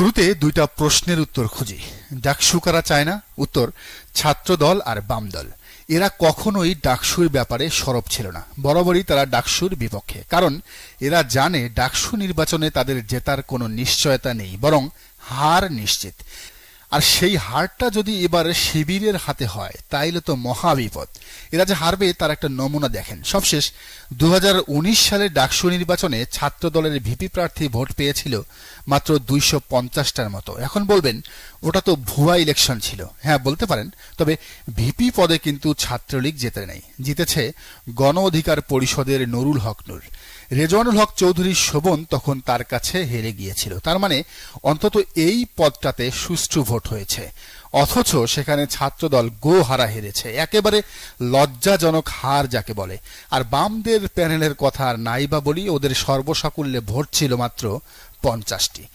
শুরুতে দুইটা প্রশ্নের উত্তর খুঁজি। ডাকসু কারা চায় না? উত্তর, ছাত্রদল আর বাম দল। এরা কখনোই ডাকসুর ব্যাপারে সরব ছিল না। বরাবরই তারা ডাকসুর বিপক্ষে। কারণ, এরা জানে ডাকসু নির্বাচনে তাদের জেতার কোনো নিশ্চয়তা নেই, বরং হার নিশ্চিত। আর সেই হারটা যদি এবার শিবিরের হাতে হয়, তাইলে তো মহাবিপদ এরা যে হারবে, তার একটা নমুনা দেখেন। সবশেষ দু সালের ডাকসু নির্বাচনে ছাত্র দলের ভিপি প্রার্থী ভোট পেয়েছিল মাত্র দুইশো পঞ্চাশটার মতো। এখন বলবেন, ওটা তো ভুয়া ইলেকশন ছিল। হ্যাঁ বলতে পারেন। তবে ভিপি পদে কিন্তু ছাত্রলীগ জেতে নেই। জিতেছে গণ অধিকার পরিষদের নুরুল হক নূর। রেজওয়ানুল হক চৌধুরী শোভন তখন তার কাছে হেরে গিয়েছিল। তার মানে অন্তত এই পদটাতে সুষ্ঠু ভোট হয়েছে। অথচ সেখানে ছাত্রদল গো হারা হেরেছে। একেবারে লজ্জাজনক হার যাকে বলে। আর বামদের প্যানেলের কথা আর নাই বা বলি, ওদের সর্বসাকুল্যে ভোট ছিল মাত্র পঞ্চাশটি।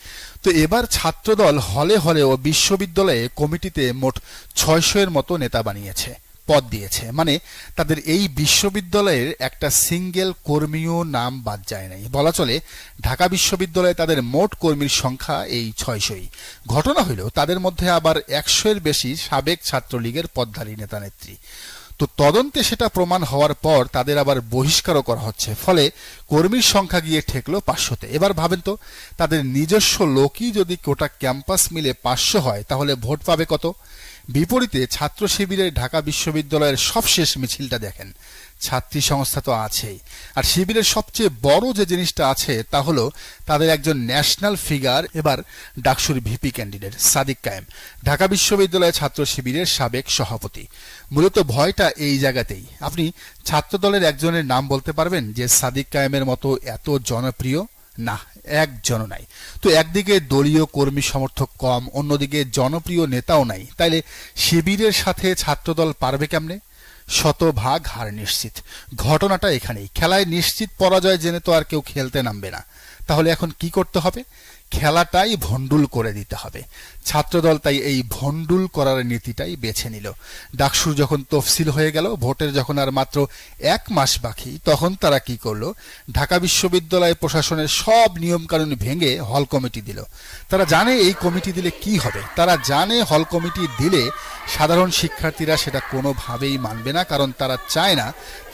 তো এবার ছাত্রদল হলে হলে ও বিশ্ববিদ্যালয়ে কমিটিতে মোট ছয়শো এর মতো নেতা বানিয়েছে। পদ দিয়েছে। মানে তাদের এই বিশ্ববিদ্যালয়ের একটা সিঙ্গেল কর্মীও নাম বাদ যায় নাই। বলা চলে, ঢাকা বিশ্ববিদ্যালয়ে তাদের মোট কর্মীর সংখ্যা এই ছয়শই। ঘটনা হইল, তাদের মধ্যে আবার একশো এর বেশি সাবেক ছাত্রলীগের পদধারী নেতা নেত্রী। তো তদন্তে সেটা প্রমাণ হওয়ার পর তাদের আবার বহিষ্কারও করা হচ্ছে। ফলে কর্মীর সংখ্যা গিয়ে ঠেকলো পাঁচশোতে। এবার ভাবেন তো, তাদের নিজস্ব লোকই যদি কোটা ক্যাম্পাস মিলে পাঁচশো হয়, তাহলে ভোট পাবে কত? বিপরীতে ছাত্র শিবিরের ঢাকা বিশ্ববিদ্যালয়ের সবশেষ মিছিলটা দেখেন। ছাত্রী সংস্থা তো আছেই। আর শিবিরের সবচেয়ে বড় যে জিনিসটা আছে তা হলো তাদের একজন ন্যাশনাল ফিগার, এবার ডাকসুর ভিপি ক্যান্ডিডেট সাদিক কায়েম, ঢাকা বিশ্ববিদ্যালয় ছাত্র শিবিরের সাবেক সভাপতি। মূলত ভয়টা এই জায়গাতেই। আপনি ছাত্রদলের একজনের নাম বলতে পারবেন যে সাদিক কায়েমের মতো এত জনপ্রিয়? না একজন নাই। তো একদিকে দলীয় কর্মী সমর্থক কম, অন্যদিকে জনপ্রিয় নেতাও নাই। তাইলে শিবিরের সাথে ছাত্রদল পারবে কেমনে? শতভাগ হার নিশ্চিত। ঘটনাটা এখানেই। খেলায় নিশ্চিত পরাজয় জেনে তো আর কেউ খেলতে নামবে না। তাহলে এখন কি করতে হবে? খেলাটাই ভণ্ডুল করে দিতে হবে। ছাত্রদল তাই এই ভণ্ডুল করার নীতিটাই বেছে নিল। ডাকসুর যখন তফসিল হয়ে গেল, ভোটের যখন আর মাত্র এক মাস বাকি, তখন তারা কি করল? ঢাকা বিশ্ববিদ্যালয় প্রশাসনের সব নিয়মকানুন ভেঙে হল কমিটি দিল। তারা জানে এই কমিটি দিলে কি হবে। তারা জানে হল কমিটি দিলে সাধারণ শিক্ষার্থীরা সেটা কোনোভাবেই মানবে না, কারণ তারা চায় না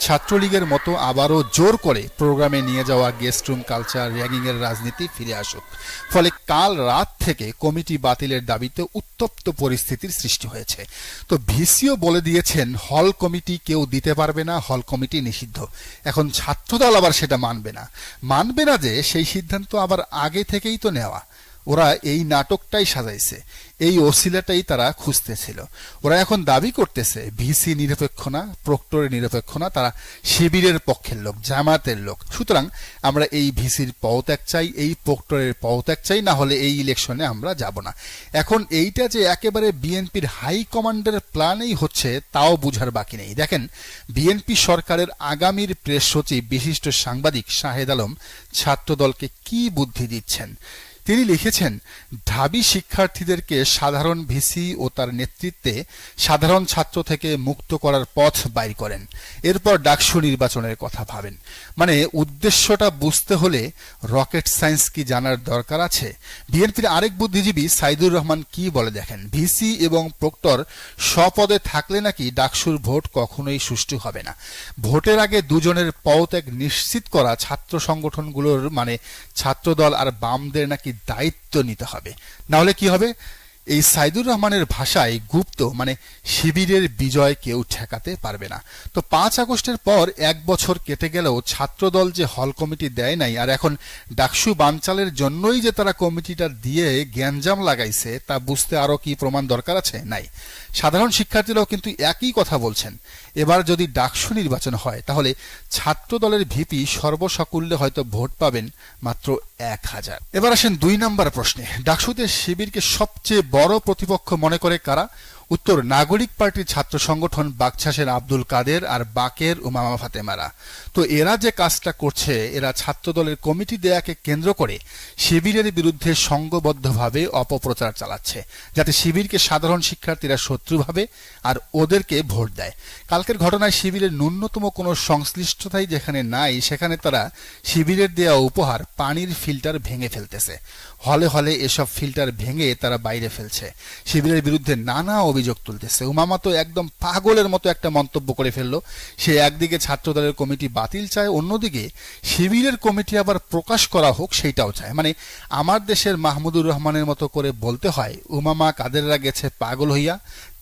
ছাত্রলীগের মতো আবারও জোর করে প্রোগ্রামে নিয়ে যাওয়া গেস্ট রুম কালচার, র্যাগিংয়ের রাজনীতি ফিরে আসুক। ফলে কাল রাত থেকে কমিটি বাতিলের দাবিতে উত্তপ্ত পরিস্থিতির সৃষ্টি হয়েছে। তো ভিসিও বলে দিয়েছেন, হল কমিটি কেউ দিতে পারবে না, হল কমিটি নিষিদ্ধ। এখন ছাত্রদল আবার সেটা মানবে না। মানবে না যে সেই সিদ্ধান্ত আবার আগে থেকেই তো নেওয়া। ওরা এই নাটকটাই সাজাইছে। এই অশিলাটাই তারা খুঁজতেছিল। ওরা এখন দাবি করতেছে, ভিসি নিরপেক্ষ না, প্রক্টরের নিরপেক্ষ না, তারা শিবিরের পক্ষের লোক, জামাতের লোক। সুতরাং আমরা এই ভিসির পদত্যাগ চাই, এই প্রক্টরের পদত্যাগ চাই, না হলে এই ইলেকশনে আমরা যাব না। এখন এইটা যে একেবারে বিএনপির হাই কমান্ডের প্ল্যানেই হচ্ছে, তাও বুঝার বাকি নেই। দেখেন, বিএনপি সরকারের আগামীর প্রেস সচিব, বিশিষ্ট সাংবাদিক শাহেদ আলম ছাত্রদলকে কি বুদ্ধি দিচ্ছেন? তিনি লিখেছেন, ঢাবি শিক্ষার্থীদেরকে সাধারণ ভিসি ও তার নেতৃত্বে সাধারণ ছাত্র থেকে মুক্ত করার পথ বাইর করেন। এরপর ডাকসু নির্বাচনের কথা ভাবেন। মানে উদ্দেশ্যটা বুঝতে হলে রকেট সায়েন্স কি জানার দরকার আছে? বিএনপির আরেক বুদ্ধিজীবী সাইদুর রহমান কি বলে দেখেন? ভিসি এবং প্রক্টর স্বপদে থাকলে নাকি ডাকসুর ভোট কখনোই সুষ্ঠু হবে না। ভোটের আগে দুজনের পদত্যাগ নিশ্চিত করা ছাত্র সংগঠনগুলোর মানে ছাত্রদল আর বামদের নাকি দায়িত্ব নিতে হবে। নাহলে কি হবে? এই সাইদুর রহমানের ভাষায় গুপ্ত মানে শিবিরের বিজয় কেউ ঠেকাতে পারবে না। তো পাঁচ আগস্টের পর এক বছর কেটে গেলেও ছাত্রদল যে হল কমিটি দেয় নাই, আর এখন ডাকসু বানচালের জন্যই যে তারা কমিটিটা দিয়ে জ্ঞানজাম লাগাইছে, তা বুঝতে আরও কি প্রমাণ দরকার আছে? নাই। সাধারণ শিক্ষার্থীরাও কিন্তু একই কথা বলছেন। এবার যদি ডাকসু নির্বাচন হয়, তাহলে ছাত্র দলের ভিপি সর্বসাকুল্যে হয়তো ভোট পাবেন মাত্র এক হাজার। এবার আসেন দুই নম্বর প্রশ্নে। ডাকসুতে শিবিরকে সবচেয়ে বড় প্রতিপক্ষ মনে করে কারা? উত্তর নাগরিক পার্টির ছাত্র সংগঠন বাকছাসের আব্দুল কাদের আর বাকের উমামা ফাতেমারা। তো এরা যে কাজটা করছে, এরা ছাত্র দলের কমিটি দেয়াকে কেন্দ্র করে শিবিরের বিরুদ্ধে সংঘবদ্ধভাবে অপপ্রচার চালাচ্ছে, যাতে শিবিরকে সাধারণ শিক্ষার্থীরা শত্রু ভাবে আর ওদেরকে ভোট দেয়। কালকের ঘটনায় শিবিরের ন্যূনতম কোনো সংশ্লিষ্টতাই যেখানে নাই, সেখানে তারা শিবিরের দেয়া উপহার পানির ফিল্টার ভেঙে ফেলতেছে। হলে হলে এসব ফিল্টার ভেঙে তারা বাইরে ফেলছে। শিবিরের বিরুদ্ধে নানা অভিযোগ তুলতেছে। উমামা তো একদম পাগলের মতো একটা মন্তব্য করে ফেলল। সে একদিকে ছাত্রদলের কমিটি বাতিল চায়, অন্যদিকে শিবিরের কমিটি আবার প্রকাশ করা হোক সেইটাও চায়। মানে আমার দেশের মাহমুদুর রহমানের মতো করে বলতে হয়, উমামা কাদেররা গেছে পাগল হইয়া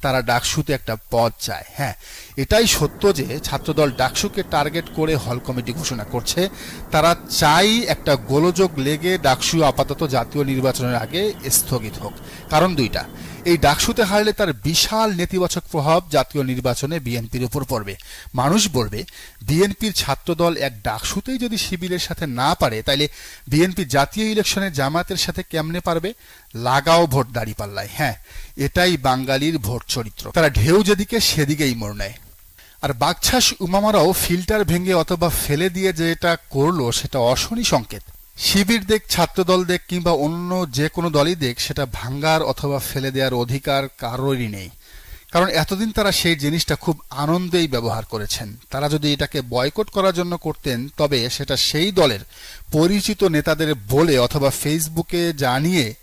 তারা ডাকসুতে একটা পদ চায়। হ্যাঁ এটাই সত্য যে ছাত্রদল ডাকসুকে টার্গেট করে হল কমিটি ঘোষণা করছে। তারা চাই একটা গোলযোগ লেগে ডাকসু আপাতত জাতীয় নির্বাচনের আগে স্থগিত হোক। কারণ দুইটা, এই ডাকসুতে হারলে তার বিশাল নেতিবাচক প্রভাব জাতীয় নির্বাচনে বিএনপির উপর পড়বে। মানুষ বলবে, বিএনপির ছাত্রদল এক ডাকসুতেই যদি শিবিরের সাথে না পারে, তাইলে বিএনপি জাতীয় ইলেকশনে জামাতের সাথে কেমনে পারবে? লাগাও ভোট দাঁড়ি পাল্লায় হ্যাঁ এটাই বাঙালির ভোট চরিত্র। তারা ঢেউ যেদিকে, সেদিকেই মোড় নেয়। আর বাগছাস উমামারাও ফিল্টার ভেঙে অথবা ফেলে দিয়ে যেটা করল, সেটা অশনি সংকেত। শিবির দেখ, ছাত্রদল দেখ, কিংবা অন্য যে কোনো দলই দেখ, সেটা ভাঙ্গার অথবা ফেলে দেওয়ার অধিকার কারোরই নেই। কারণ এতদিন তারা সেই জিনিসটা খুব আনন্দেই ব্যবহার করেছেন। তারা যদি এটাকে বয়কট করার জন্য করতেন, তবে সেটা সেই দলের পরিচিত নেতাদের বলে অথবা ফেসবুকে জানিয়ে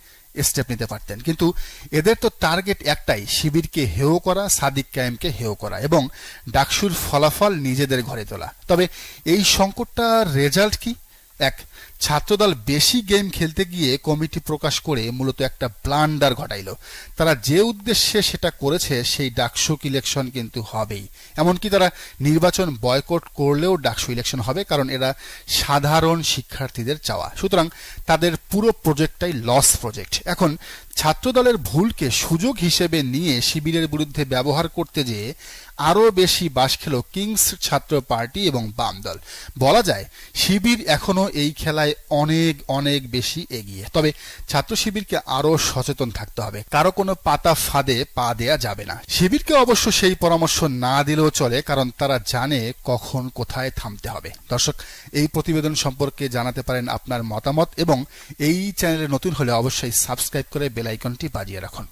স্টেপ নিতে পারতেন। কিন্তু এদের তো টার্গেট একটাই, শিবিরকে হেও করা, সাদিক কায়েমকে হেও করা এবং ডাকসুর ফলাফল নিজেদের ঘরে তোলা। তবে এই সংকটটা রেজাল্ট কি? এক ছাত্রদল বেশি গেম খেলতে গিয়ে কমিটি প্রকাশ করে মূলত একটা ব্লান্ডার ঘটাইল। তারা যে উদ্দেশ্যে সেটা করেছে, সেই ডাকসুক ইলেকশন কিন্তু হবেই। এমনকি তারা নির্বাচন বয়কট করলেও ডাকসু ইলেকশন হবে, কারণ এরা সাধারণ শিক্ষার্থীদের চাওয়া। সুতরাং তাদের পুরো প্রজেক্টটাই লস প্রজেক্ট। এখন ছাত্রদলের ভুলকে সুযোগ হিসেবে নিয়ে শিবিরের বিরুদ্ধে ব্যবহার করতে যেয়ে আরও বেশি বাস খেল কিংস ছাত্র পার্টি এবং বাম দল। বলা যায়, শিবির এখনও এই খেলায় অনেক অনেক বেশি এগিয়ে। তবে ছাত্র শিবিরকে আরও সচেতন থাকতে হবে। কারও কোনো পাতা ফাঁদে পা দেয়া যাবে না। শিবিরকে অবশ্য সেই পরামর্শ না দিলেও চলে, কারণ তারা জানে কখন কোথায় থামতে হবে। দর্শক, এই প্রতিবেদন সম্পর্কে জানাতে পারেন আপনার মতামত এবং এই চ্যানেলে নতুন হলে অবশ্যই সাবস্ক্রাইব করে বেলাইকনটি বাজিয়ে রাখুন।